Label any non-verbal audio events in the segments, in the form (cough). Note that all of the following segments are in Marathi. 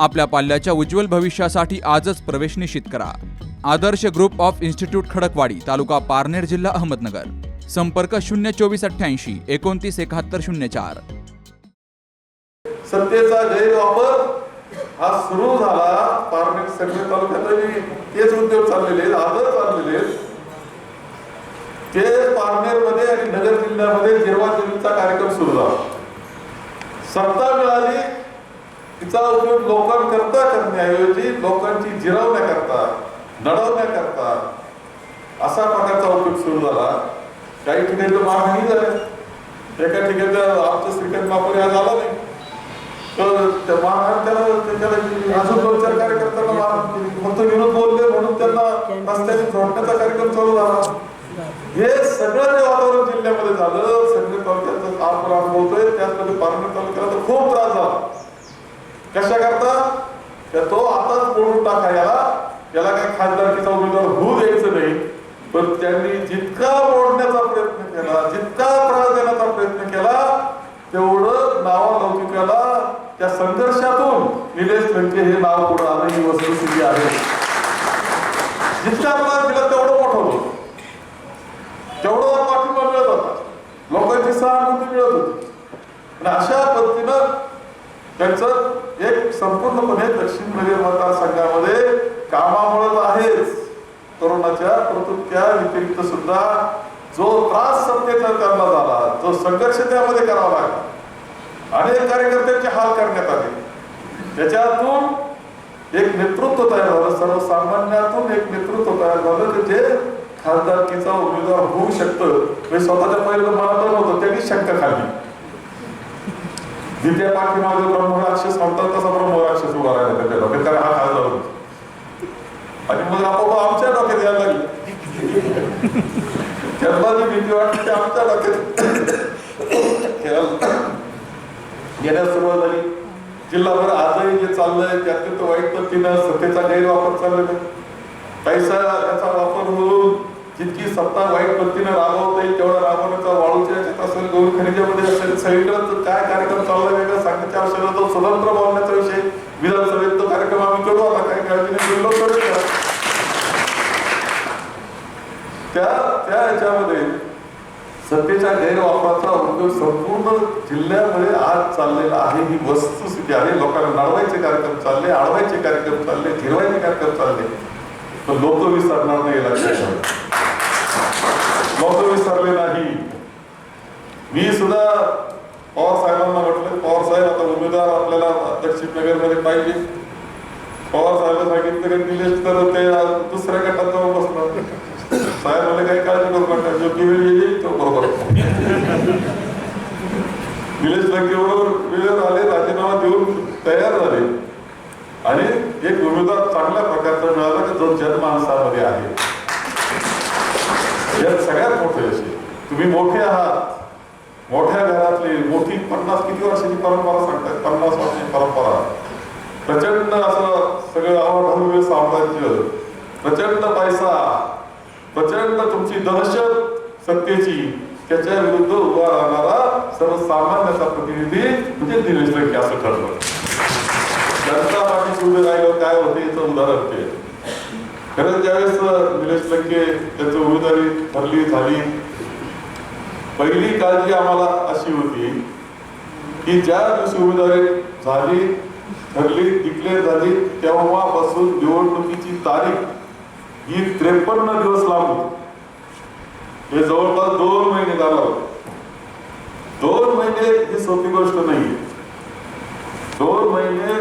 आपल्या पाल्याच्या उज्ज्वल भविष्यासाठी आजच प्रवेश निश्चित करा. Adarsh group of institute Khadakwadi तालुका पारनेर जिल्हा अहमदनगर. संपर्क शून्य चोवीस अठ्ठ्याऐंशी एकोणतीस एकाहत्तर शून्य चार. सत्तेचा गैरवापर हा सुरू झाला. पारनेर सगळे तालुक्यातही तेच उद्योग चाललेले आहेत, आजच चाललेले आहेत. ते पारनेरमध्ये आणि नगर जिल्ह्यामध्ये जेव्हा दिल्लीचा कार्यक्रम सुरू झाला. सत्ता मिळाली तिचा उपयोग लोकांकरता करण्याऐवजी लोकांची जिरवण्याकरता नडवण्याकरता असा प्रकारचा उपयोग सुरू झाला. काही ठिकाणी तर नाही झालं. एका ठिकाणी आमचं श्रीकांत बापूर आज आला नाही. तर त्या मारहाण त्याला त्याच्याला अजून दोन चार कार्यकर्त्यांना फक्त विनोद बोलले म्हणून त्यांना रस्त्याने झोडण्याचा कार्यक्रम चालू झाला. हे सगळं जे वातावरण जिल्ह्यामध्ये झालं सगळे तालुक्यात राम बोलतोय त्याचमध्ये पारनेर तालुक्याला तर खूप त्रास झाला. कशा करता तर तो आताच बोलून टाका याला. याला काही खासदारकीचा उमेदवार होऊ द्यायचं नाही पण त्यांनी जितका मोडण्याचा प्रयत्न केला जितका त्रास देण्याचा प्रयत्न केला तेवढं नावालौकिकाला त्या संघर्षातून निलेश लंके हे नाव पुढे आलं ही वस्तुस्थिती आहे. जितका त्रास दिला तेवढं मोठं होतं. तेवढं पाठिंबा मिळत होता. लोकांची सहानुभूती मिळत होती. आणि अशा पद्धतीनं त्यांचं एक संपूर्णपणे दक्षिण नगर मतदारसंघामध्ये कामामुळे आहेच. कोरोनाच्या परंतु त्या व्यतिरिक्त सुद्धा जो त्रास सत्तेचा त्यांना झाला जो संघर्ष त्यामध्ये करावा लागला. अनेक कार्यकर्त्यांचे हाल करण्यात आले. त्याच्यातून एक नेतृत्व तयार झालं. सर्वसामान्यातून एक नेतृत्व तयार झालं की जे खासदारकीचा उमेदवार होऊ शकतं. म्हणजे स्वतःच्या पहिलं मनात नव्हतं त्यांनी शंका खाल्ली. जिथे पाठीमागे ब्रह्मराक्षस म्हणतात तसा ब्रह्मराक्षस उभा राहिला त्याच्या डोक्यात. त्याला हा खासदार आणि मग आपोआप आमच्या डोक्यात यायला लागली. त्यांना जी भीती वाटते आमच्या डोक्यात. येण्यास सुरुवात झाली. जिल्हाभर आजही जे चाललंय ते अत्यंत वाईट पद्धतीनं सत्तेचा गैरवापर चाललेला आहे. पैसा याचा वापर होऊन जितकी सत्ता वाईट पद्धतीने राबवता येईल तेवढा राबवण्याचा वाळूच्या याच्यात असेल गौर खनिजामध्ये असेल सगळीकडे काय कार्यक्रम चालला वेगळा सांगण्याच्या आवश्यकता तो स्वतंत्र बोलण्याचा विषय. विधानसभेत तो कार्यक्रम आम्ही करू आता काही काळजीने बोललो करूया त्या त्या याच्यामध्ये सत्तेच्या गैरवापराचा उद्योग संपूर्ण जिल्ह्यामध्ये आज चाललेला आहे. ही वस्तुस्थिती आहे. लोकांना नडवायचे कार्यक्रम चालले आडवायचे कार्यक्रम चालले झिरवायचे कार्यक्रम चालले. पण लोक विसरणार नाही लक्षात ठेवा लोक विसरले नाही. मी सुद्धा पवार साहेबांना म्हटलं पवार साहेब आता उमेदवार आपल्याला दक्षिण नगरमध्ये पाहिजे. पवार साहेब सांगितलं दिले तर ते दुसऱ्या गटात जाऊन बसणार. साहेब मला काही काळजी करू नका जो वेळ येईल तो बरोबर. निलेश लंकेवर बरोबर वेळेवर आले राजीनामा देऊन तयार झाले. आणि एक उमेदवार चांगल्या प्रकारचा मिळाला की जो जनमानसामध्ये आहे यात सगळ्यात मोठे असे तुम्ही मोठे आहात. मोठ्या घरातली मोठी पन्नास किती वर्षाची परंपरा सांगतात पन्नास वर्षाची परंपरा. प्रचंड असं सगळं अवाढव्य साम्राज्य प्रचंड पैसा प्रचंड तुमची दहशत सत्तेची त्याच्या विरुद्ध उभा राहणारा सर्वसामान्याचा प्रतिनिधी म्हणजे दिनेश लंके असं ठरलं. जनता पार्टी उभे राहिलं काय होते याचं उदाहरण ते खरंच ज्यावेळेस निलेश लंके त्यांची उमेदवारी ठरली झाली पहिली काळजी आम्हाला अशी होती की ज्या दिवशी उमेदवारी झाली ठरली डिक्लेअर झाली तेव्हापासून निवडणुकीची तारीख ही त्रेपन्न दिवस लांब होती हे जवळपास दोन महिने झाला. होता दोन महिने ही सोपी गोष्ट नाही. दोन महिने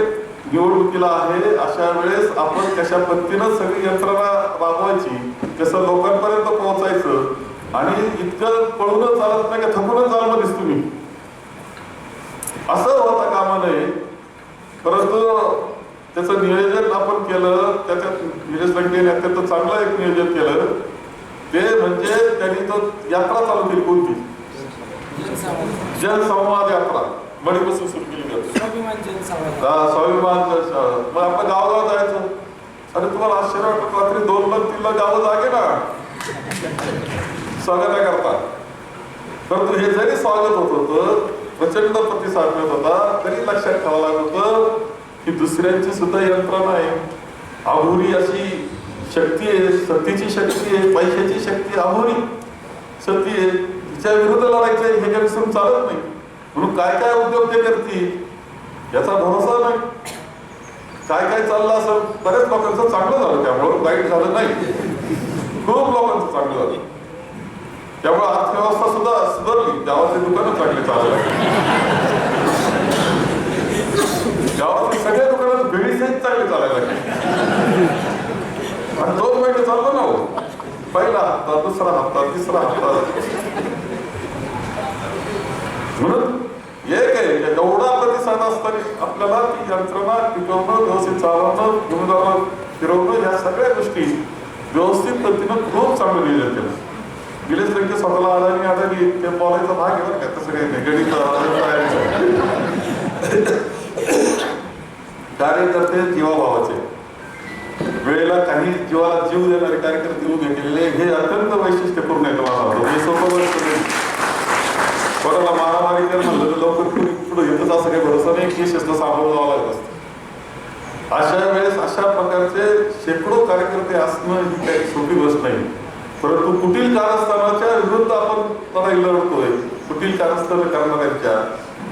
निवडणुकीला आहे अशा वेळेस आपण कशा पद्धतीनं सगळी यंत्रणा राबवायची कसं लोकांपर्यंत पोहोचायचं आणि इतकं पळूनच चालत नाही का थकूनच चालणं दिसतो मी असं होता कामा नये परंतु त्याचं नियोजन आपण केलं त्याच्यात निलेश लंकेने अत्यंत चांगलं एक नियोजन केलं. ते म्हणजे त्यांनी तो यात्रा चालू केली कोणती? जनसंवाद यात्रा. मणीपासून सुरू केली स्वाभिमान मग आपण गावगाव जायचं. अरे तुम्हाला आश्चर्य वाटत रात्री दोन लाख तीन लाख गावं जागे ना. स्वागताकरता परंतु हे जरी स्वागत होत होतं प्रचंड प्रतिसाद मिळत होता तरी लक्षात ठेवावं लागत होतं की दुसऱ्यांची सुद्धा यंत्रणा आहे अभुरी अशी शक्ती आहे सत्तेची शक्ती आहे पैशाची शक्ती अभुरी सत्ती आहे. तिच्या विरुद्ध लढायचं आहे हे काही विसरून चालत नाही. म्हणून काय काय उद्योग ते करतील याचा भरोसा नाही. काय काय चाललं असं बऱ्याच लोकांचं चांगलं झालं त्यामुळं वाईट झालं नाही. खूप लोकांचं चांगलं झालं. त्यामुळे अर्थव्यवस्था सुद्धा सुधारली गावातली दुकानं चांगली चालू गावातली सगळ्या दुकानात भेळीसहित चांगली चालायला लागली आणि दोन महिने चाललो ना हो पहिला हप्ता दुसरा हप्ता तिसरा हप्ता म्हणून एक आहे एवढा प्रतिसाद असताना आपल्याला ती यंत्रणा टिकवणं व्यवस्थित चालवणं गुणगावणं जाणं फिरवणं या सगळ्या गोष्टी व्यवस्थित पद्धतीनं खूप चांगलं लिहिलं त्याला निलेश लंके स्वतःला आता मी ते बोलायचा भाग आहे का तसं काही नाही. गणित कार्यकर्ते जीवाभावाचे. वेळेला काही जीवाला जीव देणारे कार्यकर्ते उभे केलेले हे अत्यंत वैशिष्ट्यपूर्ण आहे मला हे सोपं कोणाला मारामारी कर म्हणलं तर लवकर कुणी पुढे येतच असं काही भरोसा नाही. की शिस्त सामोरं जावं लागत. असतं अशा वेळेस अशा प्रकारचे शेकडो कार्यकर्ते असणं ही काही सोपी गोष्ट नाही. परंतु कुटील कारस्थानाच्या विरुद्ध आपण लढाई लढतोय कुटील कारस्थान करणाऱ्यांच्या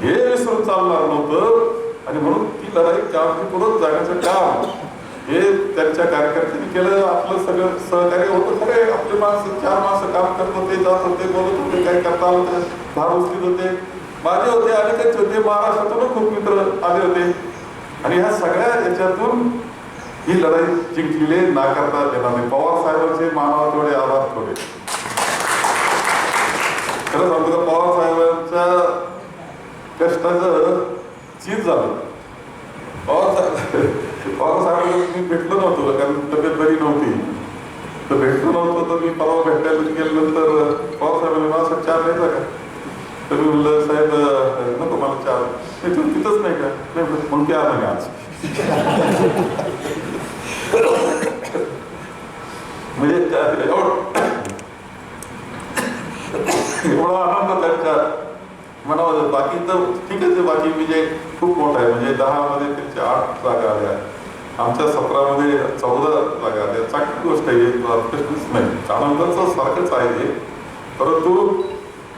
हे विसरून चालणार नव्हतं. आणि म्हणून ती लढाई काळजीपूर्वक जाण्याचं काम हे त्यांच्या कार्यकर्त्यांनी केलं. आपलं सगळं सहकार्य होतं खरे आपले माणसं चार माणसं काम करत होते जात होते बोलत होते काही करता होते होतं उचलीत होते. माझे होते अनेकांचे होते. महाराष्ट्रातून खूप मित्र आले होते. आणि ह्या सगळ्या याच्यातून ही लढाई जिंकलेले नाकारता येणार नाही पवार साहेबांचे मानवा तेवढे आभार थोडे. खरं सांगतो का पवार साहेबांच्या कष्टाचं चीज झालं. पवार साहेब पवार साहेबांना मी भेटलो नव्हतो कारण तब्येत बरी नव्हती. तर भेटलो नव्हतो तर मी परवा भेटायला गेल्यानंतर पवार साहेबांनी मला चार नाही का तर मी म्हणलं साहेब नको मला चार. तिथंच नाही का? नाही म्हणून आलं नाही आज. म्हणजे त्या- एवढा आनंद त्यांच्या मनामध्ये. बाकी तर ठीक आहे बाकी विजय खूप मोठा आहे. म्हणजे दहा मध्ये त्यांच्या आठ जागा आल्या. आमच्या सतरामध्ये चौदा जागा आल्या. चांगली गोष्ट आहे. प्रश्नच नाही. आनंदाचं सारखंच आहे ते परंतु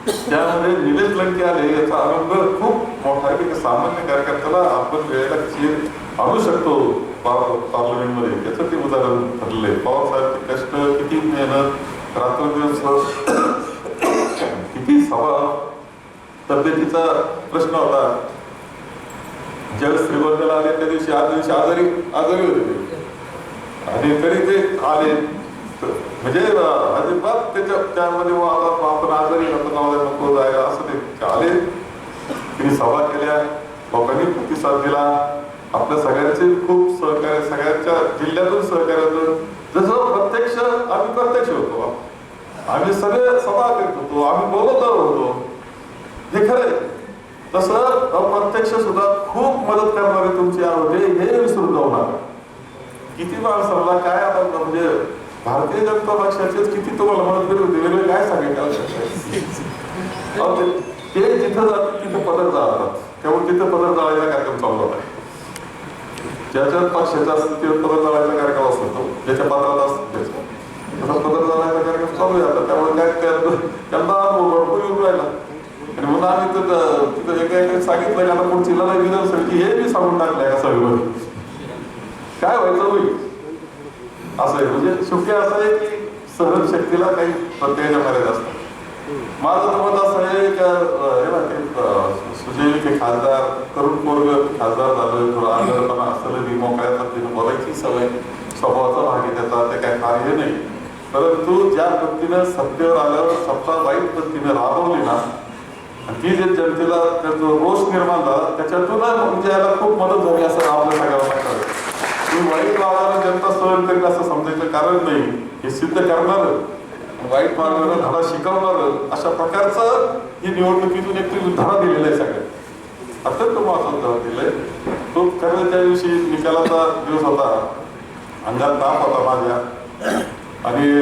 त्यामध्ये निलेश लंके आले याचा आनंद खूप मोठा आहे. की सामान्य कार्यकर्त्याला आपण वेळेला आणू शकतो पार्लमेंटमध्ये त्याचं ते उदाहरण ठरलेलं आहे कष्ट किती मेहनत रात्रदिवस किती सभा तब्येतीचा प्रश्न होता. ज्यावेळेस श्रीवर्धन आले त्या दिवशी आज दिवशी आजारी आजारी होते आणि तरी ते आले. म्हणजे अजिबात त्याच्या त्यामध्ये आता आपण आजारी नको जायला असं ते आले. तिने सभा केल्या. लोकांनी प्रतिसाद दिला. आपल्या सगळ्यांचे खूप सहकार्य सगळ्यांच्या जिल्ह्यातून सहकार्यातून. जसं प्रत्यक्ष आम्ही प्रत्यक्ष होतो आम्ही सगळे सभा करत होतो आम्ही बोलत होतो. हे खरं आहे तसं अप्रत्यक्ष सुद्धा खूप मदत करणारे तुमचे आरोग्य हे विसरून जाऊ नका. किती माणसाला काय आता म्हणजे भारतीय जनता पक्षाचेच किती तुम्हाला मदत केली होती वेगळे काय सांगितलं? ते जिथं जातात तिथं पदर जातात त्यामुळे तिथं पदर जाळायचा कार्यक्रम चालू होता. ज्याच्यात पक्षाचा असतो ते पदर जाळायचा कार्यक्रम असतो तो ज्याच्या पात्रात असतो त्याचा. तसा पदर जाळायचा कार्यक्रम चालू आहे आता त्यामुळे काय त्यांना भरपूर येऊन राहिला. आणि म्हणून आम्ही तिथं तिथं एका एका सांगितलं की आता पुढची लढाई विधानसभेची हे मी सांगून टाकलंय का सभेमध्ये. काय व्हायचं होईल? असं आहे. म्हणजे शेवटी असं आहे की सहन शक्तीला काही प्रत्येकाच्या मर्यादा असतात माझं तर मत असं आहे का हे ना म्हणजे ते खासदार तरुण पोरग खासदार झालं थोडं आजारपणा असलं मी मोकळ्या पद्धतीनं बोलायची सवय स्वभावाचा भाग आहे त्याचा ते काय कार्य नाही. परंतु ज्या पद्धतीनं सत्तेवर आल्यावर सत्ता वाईट पद्धतीने राबवली ना आणि ती जे जनतेला त्याचा रोष निर्माण झाला त्याच्यातून म्हणजे याला खूप मदत झाली असं आपल्या सगळ्याला वाटतं. वाईट वागायला जनता सहन करेल असं समजायचं कारण नाही हे सिद्ध करणार. वाईट मार्गाला धडा शिकवणार अशा प्रकारचं ही निवडणुकीतून एक धडा दिलेला आहे सगळ्यात अत्यंत महत्त्वाचा धडा दिलाय. तो खरं त्या दिवशी निकालाचा दिवस होता. अंगात ताप होता माझ्या. आणि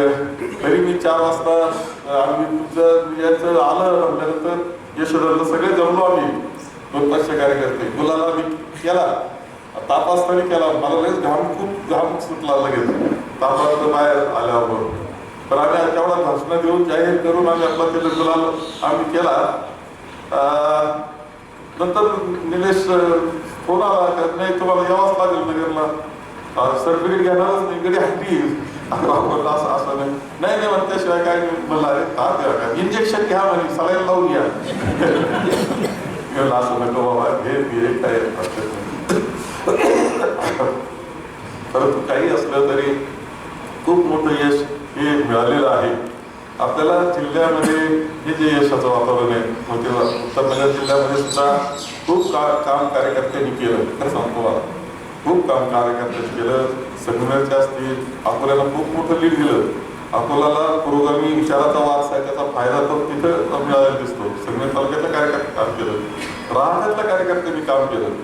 तरी मी चार वाजता आम्ही तुमचं याचं आलं म्हटल्यानंतर यशोधरला सगळे जमलो आम्ही. दोन पाचशे कार्यकर्ते. मुलाला मी केला. ताप असताना केला. मला लगेच घाम खूप घाम सुटला लगेच. तापात बाहेर आल्यावर. पण आम्ही तेवढा भाषणं देऊन जाहीर करून आम्ही आपला ते गुलाल आम्ही केला. नंतर निलेश फोन आला का नाही तुम्हाला यावाच लागेल नगरला. सर्टिफिकेट घेणारच नाही गडी हट्टी. असं असं नाही. नाही नाही त्याशिवाय काय नाही. म्हणलं अरे का द्या का इंजेक्शन घ्या म्हणे सलाईन लावून घ्या. असं नको बाबा हे बिरे काय परंतु काही असलं तरी खूप मोठं यश हे मिळालेलं आहे. आपल्याला जिल्ह्यामध्ये हे जे यशाचं वातावरण आहे म्हणजे उत्तर नगर जिल्ह्यामध्ये सुद्धा खूप का काम कार्यकर्त्यांनी केलं. खरं सांगतो मला खूप काम कार्यकर्त्यांनी केलं. संगमेरचे असतील अकोल्याला खूप मोठं लीड दिलं. अकोल्याला पुरोगामी विचाराचा वारसा आहे त्याचा फायदा तो तिथं मिळालेला दिसतो. संगमेर तालुक्यातल्या कार्यकर्ते काम केलं. राहण्यातल्या कार्यकर्त्यांनी काम केलं.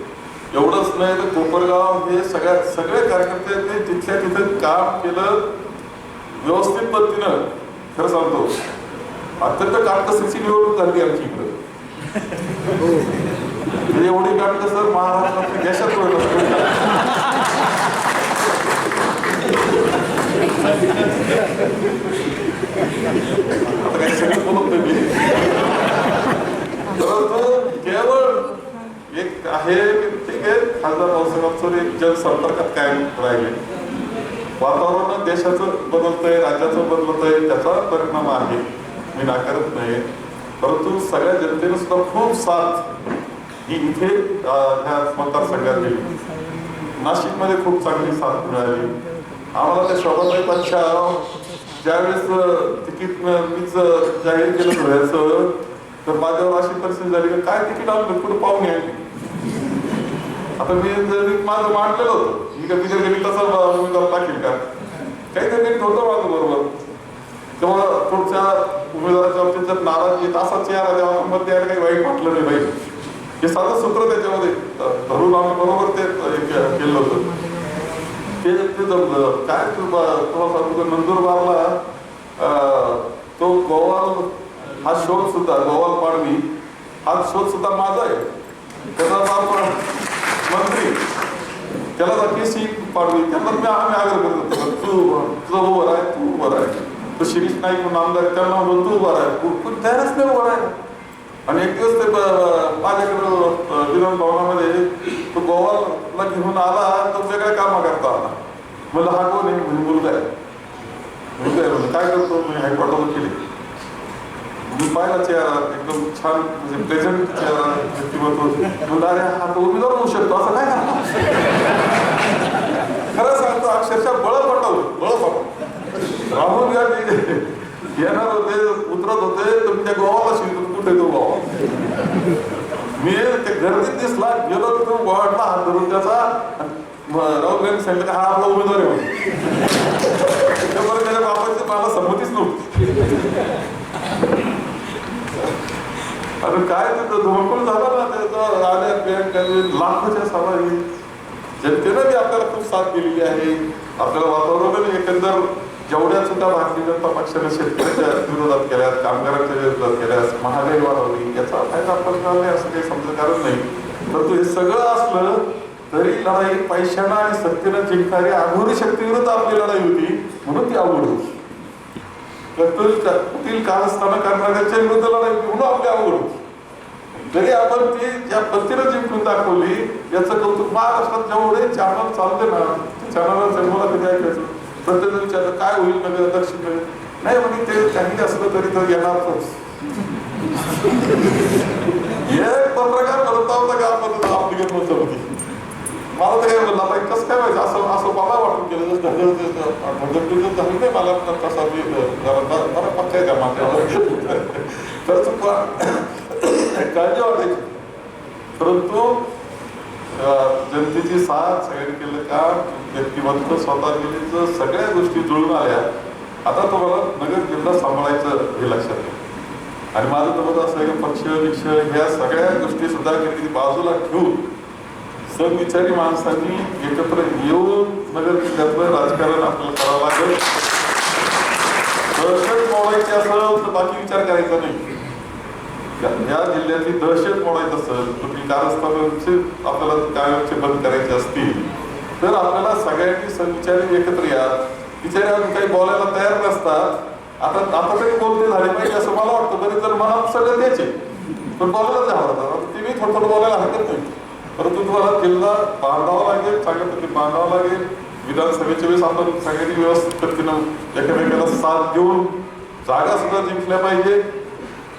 एवढंच नाही तर कोपरगाव हे सगळ्या सगळे कार्यकर्ते तिथल्या तिथं काम केलं. व्यवस्थित पद्धतीनं खरं सांगतो अत्यंत काटकसरीची निवडणूक झाली आमची इकडं. म्हणजे एवढी काटकसर महाराष्ट्रात देशात आता काही सगळं बोलत नाही परंतु केवळ एक आहे की ठीक आहे खासदार भाऊसाहेब एक जनसंपर्कात कायम राहिले. वातावरण देशाचं बदलतंय राज्याचं बदलतंय त्याचा परिणाम आहे. मी नाकारत नाही. परंतु सगळ्या जनतेनं सुद्धा खूप साथ ही इथे ह्या मतदारसंघात दिली नाशिकमध्ये खूप चांगली साथ मिळाली. आम्हाला त्या शोभाताईपाच्या ज्यावेळेस तिकीट मीच जाहीर केलं धुळ्याचं तर माझ्यावर अशी परिस्थिती झाली की काय तिकीट आणलं कुठं पाहुणे आता मी जरी माझं मांडलेलं होतं मी का बिगर गेली तसा उमेदवार टाकेल का? काहीतरी नीट होतं माझं बरोबर. तेव्हा पुढच्या उमेदवाराच्या बाबतीत जर नाराज येत असा चेहरा द्यावा मग द्यायला काही वाईट वाटलं नाही पाहिजे हे साधं सूत्र त्याच्यामध्ये धरून आम्ही बरोबर ते केलं होतं. ते ते जमलं. काय तुला सांगतो नंदुरबारला तो गोवाल हा शोध सुद्धा गोवाल पाडवी हा शोध सुद्धा माझा आहे. त्याचा मंत्री. त्याला जाते सी पाडवी त्यांना मी आम्ही आग्रह करत. होतो तू तुझं उभं आहे तू उभं आहे तो शिरीष नाईक म्हणून आमदार त्यांना म्हणून तू उभं आहे कोण तयारच नाही उभं आहे आणि एक दिवस ते ब- माझ्याकडं विधान भवनामध्ये तो गोवाला घेऊन आला तो वेगळ्या कामा करता आला. मला हा कोण आहे? म्हणजे मुलगा आहे. मुलगा आहे म्हणलं, काय करतो? मी हायकोर्टाला केली मी पाहिला चेहरा एकदम छान म्हणजे प्रेझेंट चेहरा व्यक्तिमत्व. म्हणजे अरे हा तो उमेदवार होऊ शकतो. असं काय करणार? अक्षरशः बळ पटवलं बळ पटवलं राहुल गांधी येणार होते उतरत होते तर त्या गोवाला शिकतो कुठे तो गोवा? मी ते गर्दीत दिसला गेलो तर तो गोवाटला हात धरून त्याचा म- राहुल गांधी सांगितलं हा आपला उमेदवार आहे म्हणून. त्यामुळे त्याच्या बापाची मला संमतीच नव्हती. अरे काय ते धुमकूळ झाला ना त्याचं आल्या प्रियंकाने लाखोच्या सभा ही जनतेनं बी आपल्याला खूप साथ दिलेली आहे. आपल्याला वातावरण एकंदर जेवढ्या सुद्धा भारतीय जनता पक्षाने शेतकऱ्याच्या विरोधात केल्यात कामगारांच्या विरोधात केल्यास महागाई वाढवली याचा फायदा आपण नाही असं काही समजलं कारण नाही. परंतु हे सगळं असलं तरी लढाई पैशानं आणि सत्तेनं जिंकणारी आघोरी शक्तीविरुद्ध आपली लढाई होती म्हणून ती आवड होती. कर्तृत्वातील कुठील कारस्थानं करणाऱ्याच्या विरुद्ध लढाई म्हणून आपली आवड होती. जरी आपण ती ज्या पद्धतीनं जिंकून दाखवली याचं कौतुक महाराष्ट्रात जेवढे चॅनल चालते ना चॅनलवर जन्माला कधी ऐकायचं? प्रत्येक विचारलं काय होईल नगर दक्षिण नगर नाही म्हणजे ते काही असलं तरी तर येणारच. (laughs) एक पत्रकार करत होता का आपण आपली गंमत होती मला तर काय म्हणलं आता कसं काय व्हायचं असं असं मला वाटून केलं. जसं ढगल झालं नाही मला तर तसा मी मला पक्का आहे त्या माथ्यावर तर काळजी वाटायची. परंतु जनतेची साथ सगळ्यांनी केलं का? व्यक्तिमत्व स्वतः केलीचं सगळ्या गोष्टी जुळून आल्या. आता तुम्हाला नगर जिल्हा सांभाळायचं हे लक्षात येईल आणि माझं तर मत असं आहे की पक्ष विक्ष ह्या सगळ्या गोष्टी सुद्धा किती बाजूला ठेवून सविचारी माणसांनी एकत्र येऊन नगर जिल्ह्यातलं राजकारण आपल्याला करावं लागेल. दहशत मोडायची असेल तर बाकी विचार करायचा नाही. या जिल्ह्यातली दहशत मोडायची असेल कुठली कारस्थानांचे आपल्याला कायमचे बंद करायचे असतील तर आपल्याला सगळ्यांनी समविचारी एकत्र या. बिचारे अजून काही बोलायला तयार नसतात. आता आता तरी बोलते झाले पाहिजे असं मला वाटतं. तरी तर मनात सगळं द्यायचे पण बोलायला द्यावं लागतं ते मी थोडं थोडं बोलायला हरकत नाही. परंतु तुम्हाला जिल्हा बांधावा लागेल चांगल्या पद्धतीने बांधावा लागेल. विधानसभेच्या वेळेस आपण सगळ्यांनी व्यवस्थित पद्धतीनं एकमेकांना साथ देऊन जागा सुद्धा जिंकल्या पाहिजे.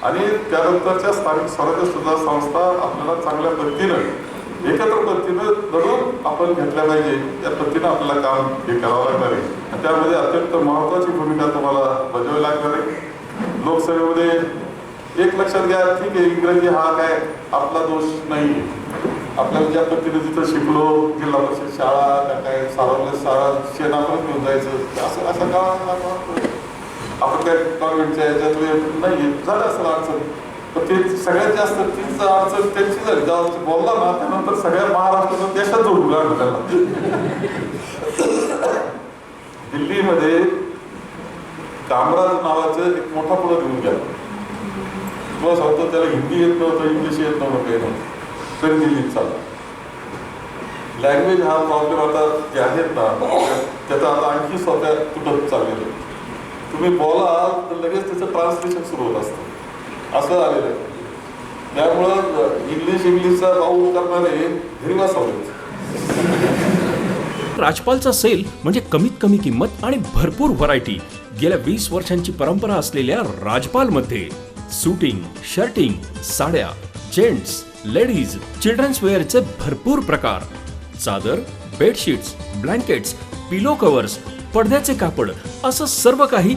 आणि त्यानंतरच्या स्थानिक स्वराज्य सुद्धा संस्था आपल्याला चांगल्या पद्धतीनं एकत्र पद्धतीनं लढून आपण घेतल्या पाहिजे. त्या पद्धतीनं आपल्याला काम हे करावं लागणार आहे. आणि त्यामध्ये अत्यंत महत्वाची भूमिका तुम्हाला बजावी लागणार आहे. लोकसभेमध्ये एक लक्षात घ्या ठीक आहे इंग्रजी हा काय आपला दोष नाही आपल्याला ज्या पद्धतीने तिथं शिकलो जिल्हा परिषद शाळा काय सार्वजनिक शाळा शेण आपण घेऊन जायचं असं असं का आपण त्या गव्हर्नमेंटच्या याच्यातले नाही झालं असं अडचण. पण ते सगळ्यात जास्त तीच अडचण त्यांची झाली. जेव्हा बोलला ना त्यानंतर सगळ्या महाराष्ट्रातून देशात जोडू लागलं त्याला दिल्लीमध्ये कामराज नावाचं एक मोठा पुढं घेऊन गेला. तुला सांगतो त्याला हिंदी येत नव्हतं इंग्लिश येत नव्हतं काही नव्हतं. तरी दिल्लीत चालला. लँग्वेज हा प्रॉब्लेम आता जे आहेत ना त्याचा आता आणखी स्वतः तुटत चाललेलं आहे. तुम्ही बोला तर लगेच त्याचं ट्रान्सलेशन सुरू होत असतं. असं झालेलं आहे. त्यामुळं इंग्लिश इंग्लिशचा भाऊ करणारे हिरवा सावलेत राजपालचा सेल म्हणजे कमीत कमी किंमत आणि भरपूर व्हरायटी गेल्या वीस वर्षांची परंपरा असलेल्या राजपालमध्ये सुटिंग शर्टिंग साड्या जेंट्स लेडीज चिल्ड्रन्स वेअरचे भरपूर प्रकार. चादर बेडशीट्स ब्लँकेट्स पिलो कवर्स पडद्याचे कापड असं सर्व काही